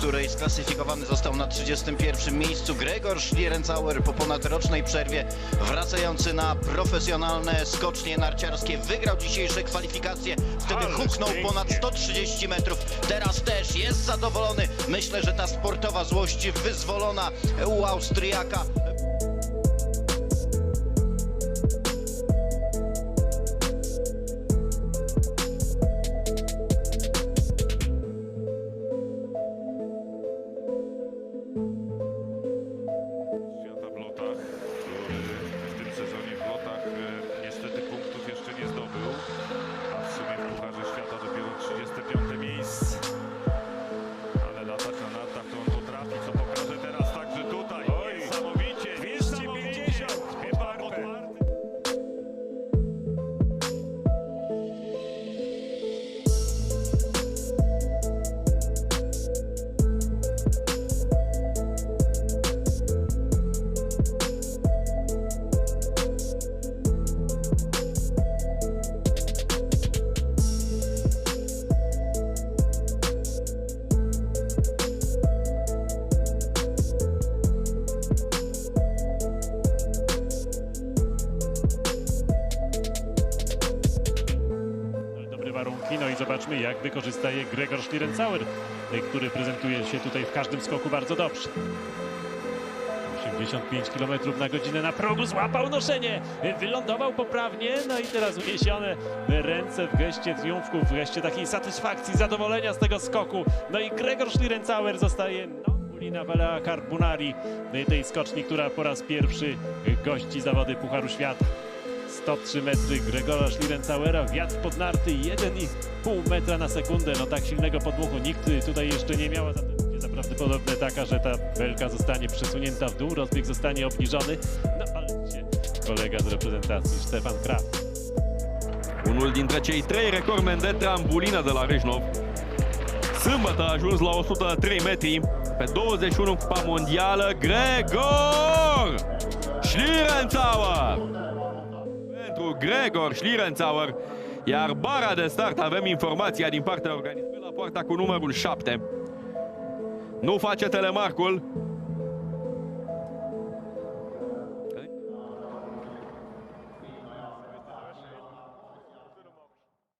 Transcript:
której sklasyfikowany został na 31 miejscu Gregor Schlierencauer po ponadrocznej przerwie wracający na profesjonalne skocznie narciarskie. Wygrał dzisiejsze kwalifikacje, wtedy Ależ huknął pięknie. ponad 130 metrów. Teraz też jest zadowolony. Myślę, że ta sportowa złość wyzwolona u Austriaka. Warunki. No i zobaczmy, jak wykorzysta je Gregor Schlierencauer, y, który prezentuje się tutaj w każdym skoku bardzo dobrze. 85 km na godzinę na progu, złapał noszenie, wylądował poprawnie, no i teraz uniesione ręce w geście triumfku, w geście takiej satysfakcji, zadowolenia z tego skoku. No i Gregor Schlierencauer zostaje no, Ulina Balea Carbonari, y, tej skoczni, która po raz pierwszy gości zawody Pucharu Świata. 103 metry Gregora Schlierencauera, wiatr pod narty 1,5 metra na sekundę. No tak silnego podmuchu nikt tutaj jeszcze nie miał, zatem prawdopodobne taka, że ta belka zostanie przesunięta w dół, rozbieg zostanie obniżony. No ale się kolega z reprezentacji, Stefan Kraft. Unul dintre cei trei recordmeni de trambulină de la Râșnov. Sâmbătă a ajuns la 103 metri. Pe 21 Cupa Mondială, Gregor Gregor Schlierencauer, iar bara de start avem informația din partea organismului la poarta cu numărul 7. Nu face telemarcul,